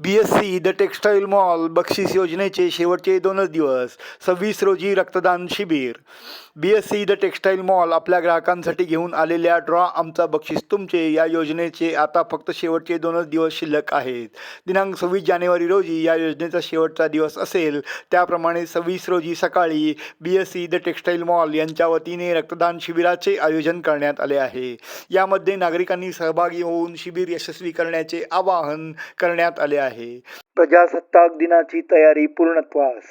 B S C the textile mall बक्षीस योजनेचे शेवटचे दोनच दिवस सव्वीस रोजी रक्तदान शिबिर. B S C the textile mall आपल्या ग्राहकांसाठी घेऊन आलेल्या ड्रॉ आमचा बक्षीस तुमचे. या योजनेचे आता फक्त शेवटचे दोनच दिवस शिल्लक आहेत. दिनांक सव्वीस जानेवारी रोजी या योजनेचा शेवटचा दिवस असेल. त्याप्रमाणे सव्वीस रोजी सकाळी B S C the textile mall यांच्या वतीने रक्तदान शिबिराचे आयोजन करण्यात आले आहे. यामध्ये नागरिकांनी सहभागी होऊन शिबिर यशस्वी करण्याचे आवाहन करण्यात आले आहे आहे. प्रजासत्ताक दिनाची तयारी पूर्णत्वास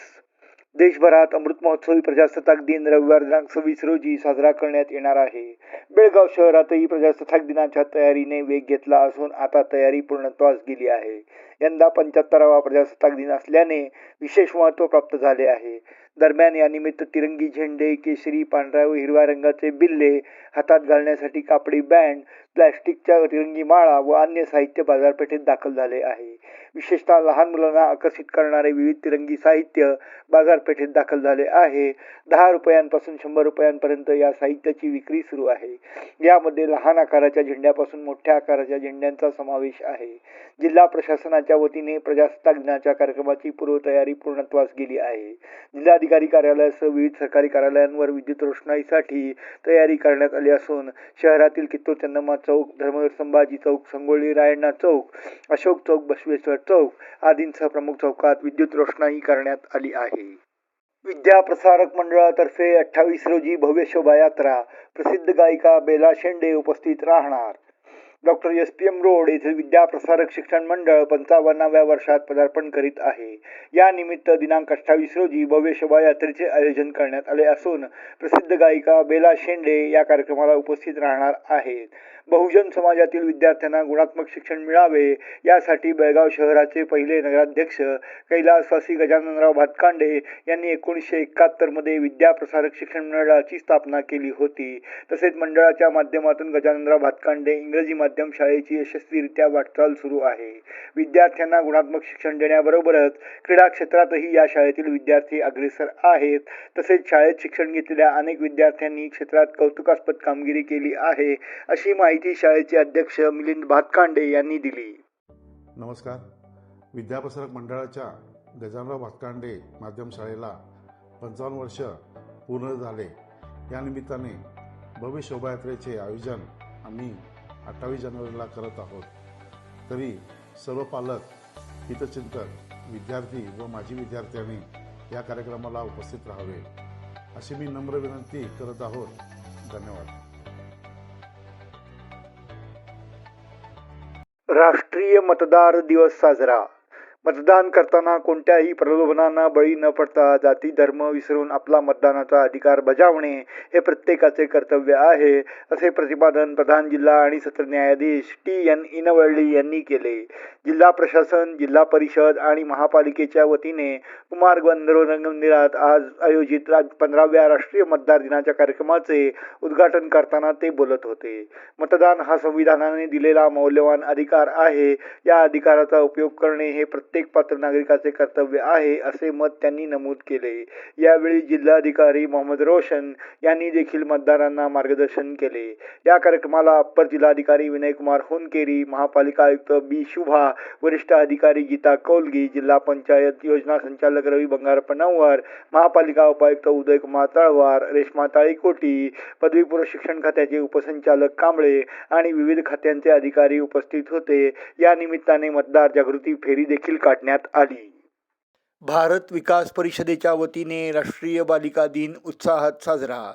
देशभरात अमृत महोत्सवी प्रजासत्ताक दिन रविवार दिनांक सव्वीस रोजी साजरा करण्यात येणार आहे. बेळगाव शहरातही प्रजासत्ताक दिनाच्या तयारीने वेग घेतला असून आता तयारी पूर्णत्वास गेली आहे. यंदा पंच्याहत्तरावा प्रजासत्ताक दिन असल्याने विशेष महत्त्व प्राप्त झाले आहे. दरम्यान यानिमित्त तिरंगी झेंडे केशरी पांढऱ्या व हिरव्या रंगाचे बिल्ले हातात घालण्यासाठी कापडी बँड प्लॅस्टिकच्या तिरंगी माळा व अन्य साहित्य बाजारपेठेत दाखल झाले आहे. विशेषतः लहान मुलांना आकर्षित करणारे विविध तिरंगी साहित्य बाजारपेठेत दाखल झाले आहे. दहा रुपयांपासून शंभर रुपयांपर्यंत या साहित्याची विक्री सुरू आहे. यामध्ये लहान आकाराच्या झेंड्यापासून मोठ्या आकाराच्या झेंड्यांचा समावेश आहे. जिल्हा प्रशासनाच्या वतीने प्रजासत्ताक दिनाच्या कार्यक्रमाची पूर्वतयारी पूर्णत्वास गेली आहे. जिल्हाधिकारी कार्यालयासह विविध सरकारी कार्यालयांवर विद्युत रोषणाईसाठी तयारी करण्यात आली असून शहरातील कित्तूर चन्नम्मा चौक धर्मवीर संभाजी चौक संगोळी रायण्णा चौक अशोक चौक बसवेश्वर चौक आदींसह प्रमुख चौकात विद्युत रोषणाई करण्यात आली आहे. विद्या प्रसारक मंडळातर्फे अठ्ठावीस रोजी भव्य शोभायात्रा प्रसिद्ध गायिका बेला शेंडे उपस्थित राहणार. Doctor S P M road येथील विद्या प्रसारक शिक्षण मंडळ पंचावन्नाव्या वर्षात पदार्पण करीत आहे. या निमित्त दिनांक अठ्ठावीस रोजी भव्य शोभायात्रेचे आयोजन करण्यात आले असून प्रसिद्ध गायिका बेला शेंडे या कार्यक्रमाला उपस्थित राहणार आहेत. बहुजन समाजातील विद्यार्थ्यांना गुणात्मक शिक्षण मिळावे यासाठी बेळगाव शहराचे पहिले नगराध्यक्ष कैलासवासी गजाननराव भातकांडे यांनी एकोणीसशे एकाहत्तरमध्ये विद्या प्रसारक शिक्षण मंडळाची स्थापना केली होती. तसेच मंडळाच्या माध्यमातून गजाननराव भातकांडे इंग्रजी माध्यम माध्यम शाळेची यशस्वीरित्या वाटचाल सुरू आहे. विद्यार्थ्यांना गुणात्मक शिक्षण देण्याबरोबरच क्रीडा क्षेत्रातही या शाळेतील विद्यार्थी अग्रेसर आहेत. तसेच शाळेत शिक्षण घेतलेल्या अनेक विद्यार्थ्यांनी क्षेत्रात कौतुकास्पद कामगिरी केली आहे अशी माहिती शाळेचे अध्यक्ष मिलिंद भातकांडे यांनी दिली. नमस्कार. विद्याप्रसारक मंडळाच्या गजानराव भातकांडे माध्यम शाळेला पंचावन्न वर्ष पूर्ण झाले. या निमित्ताने भव्य शोभायात्रेचे आयोजन आम्ही अठ्ठावीस जानेवारीला करत आहोत. तरी सर्व पालक हितचिंतक विद्यार्थी व माजी विद्यार्थ्यांनी या कार्यक्रमाला उपस्थित राहावे अशी मी नम्र विनंती करत आहोत. धन्यवाद. राष्ट्रीय मतदार दिवस साजरा. मतदान करताना कोणत्याही प्रलोभनांना बळी न पडता जाती धर्म विसरून आपला मतदानाचा अधिकार बजावणे हे प्रत्येकाचे कर्तव्य आहे असे प्रतिपादन प्रधान जिल्हा आणि सत्र न्यायाधीश टी एन इनवळली यांनी केले. जिल्हा प्रशासन जिल्हा परिषद आणि महापालिकेच्या वतीने कुमार गंधर्व आज आयोजित राज पंधराव्या राष्ट्रीय मतदार दिनाच्या कार्यक्रमाचे उद्घाटन करताना ते बोलत होते. मतदान हा संविधानाने दिलेला मौल्यवान अधिकार आहे. या अधिकाराचा उपयोग करणे हे प्रत्येक प्रत्येक पात्र नागरिकाचे कर्तव्य आहे असे मत त्यांनी नमूद केले. यावेळी जिल्हाधिकारी मोहम्मद रोशन यांनी देखील मतदारांना मार्गदर्शन केले. या कार्यक्रमाला अप्पर जिल्हाधिकारी विनयकुमार होनकेरी महापालिका आयुक्त बी. शुभा वरिष्ठ अधिकारी गीता कौलगी जिल्हा पंचायत योजना संचालक रवी बंगारप्पा नववार महापालिका उपायुक्त उदयकुमार तळवार रेश्मा ताळीकोटी पदवीपूर्व शिक्षण खात्याचे उपसंचालक कांबळे आणि विविध खात्यांचे अधिकारी उपस्थित होते. या निमित्ताने मतदार जागृती फेरी देखील काढण्यात आली. भारत विकास परिषदेच्या वतीने राष्ट्रीय बालिका दिन उत्साहात साजरा.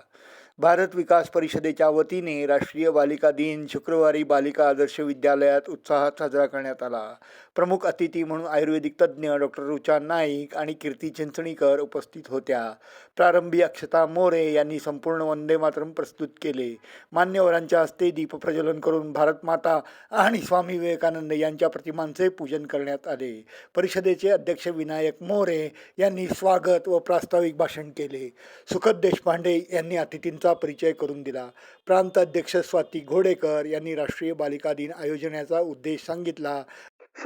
भारत विकास परिषदेच्या वतीने राष्ट्रीय बालिका दिन शुक्रवारी बालिका आदर्श विद्यालयात उत्साहात साजरा करण्यात आला. प्रमुख अतिथी म्हणून आयुर्वेदिक तज्ज्ञ डॉक्टर रुचा नाईक आणि कीर्ती चिंचणीकर उपस्थित होत्या. प्रारंभी अक्षता मोरे यांनी संपूर्ण वंदे मातरम प्रस्तुत केले. मान्यवरांच्या हस्ते दीपप्रज्वलन करून भारत माता आणि स्वामी विवेकानंद यांच्या प्रतिमांचे पूजन करण्यात आले. परिषदेचे अध्यक्ष विनायक मोरे यांनी स्वागत व प्रास्ताविक भाषण केले. सुखद देशपांडे यांनी अतिथींचा परिचय करून दिला. प्रांत अध्यक्ष स्वाती घोडेकर यांनी राष्ट्रीय बालिका दिन आयोजनाचा उद्देश सांगितला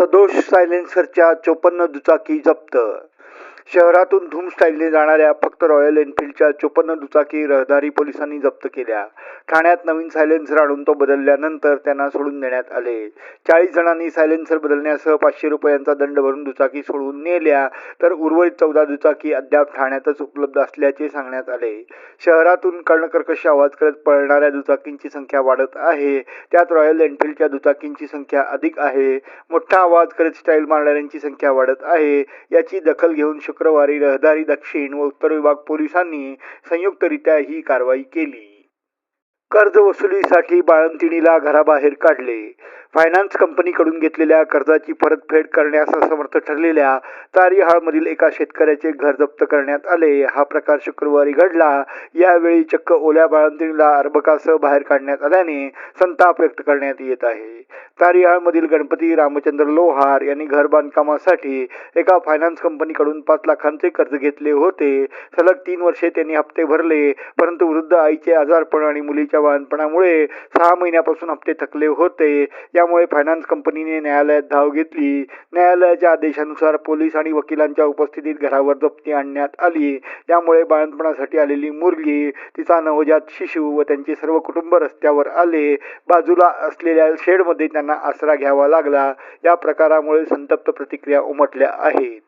सदोष सायलेन्सरच्या चोपन्न दुचाकी जप्त. शहरातून धूम स्टाईलने जाणाऱ्या फक्त रॉयल एनफिल्डच्या चोपन्न दुचाकी रहदारी पोलिसांनी जप्त केल्या. ठाण्यात नवीन सायलेन्सर आणून तो बदलल्यानंतर त्यांना सोडून देण्यात आले. चाळीस जणांनी सायलेन्सर बदलण्यासह पाचशे रुपयांचा दंड भरून दुचाकी सोडून नेल्या तर उर्वरित चौदा दुचाकी अद्याप ठाण्यातच उपलब्ध असल्याचे सांगण्यात आले. शहरातून कर्णकर्कश आवाज करत पळणाऱ्या दुचाकींची संख्या वाढत आहे. त्यात रॉयल एनफिल्डच्या दुचाकींची संख्या अधिक आहे. मोठा आवाज करत स्टाईल मारणाऱ्यांची संख्या वाढत आहे. याची दखल घेऊन शुक्रवारी रहदारी दक्षिण व उत्तर विभाग पोलिसांनी संयुक्तरित्या ही कारवाई केली. कर्ज वसुलीसाठी बाळंतिणीला घराबाहेर काढले. फायनान्स कंपनीकडून घेतलेल्या कर्जाची परतफेड करण्यास असमर्थ ठरलेल्या तारीहाळमधील एका शेतकऱ्याचे घर जप्त करण्यात आले. हा प्रकार शुक्रवारी घडला. यावेळी चक्क ओल्या बाळंतिणीला अर्भकासह बाहेर काढण्यात आल्याने संताप व्यक्त करण्यात येत आहे. तारीहाळमधील गणपती रामचंद्र लोहार यांनी घर बांधकामासाठी एका फायनान्स कंपनीकडून पाच लाखांचे कर्ज घेतले होते. सलग तीन वर्षे त्यांनी हप्ते भरले परंतु वृद्ध आईचे आजारपण आणि मुलीच्या बाळणपणामुळे सहा महिन्यापासून हप्ते थकले होते. या त्यामुळे फायनान्स कंपनीने न्यायालयात धाव घेतली. न्यायालयाच्या आदेशानुसार पोलीस आणि वकिलांच्या उपस्थितीत घरावर जप्ती आणण्यात आली. यामुळे बाळणपणासाठी आलेली मुलगी तिचा नवजात शिशू व त्यांचे सर्व कुटुंब रस्त्यावर आले. बाजूला असलेल्या शेडमध्ये त्यांना आसरा घ्यावा लागला. या प्रकारामुळे संतप्त प्रतिक्रिया उमटल्या आहेत.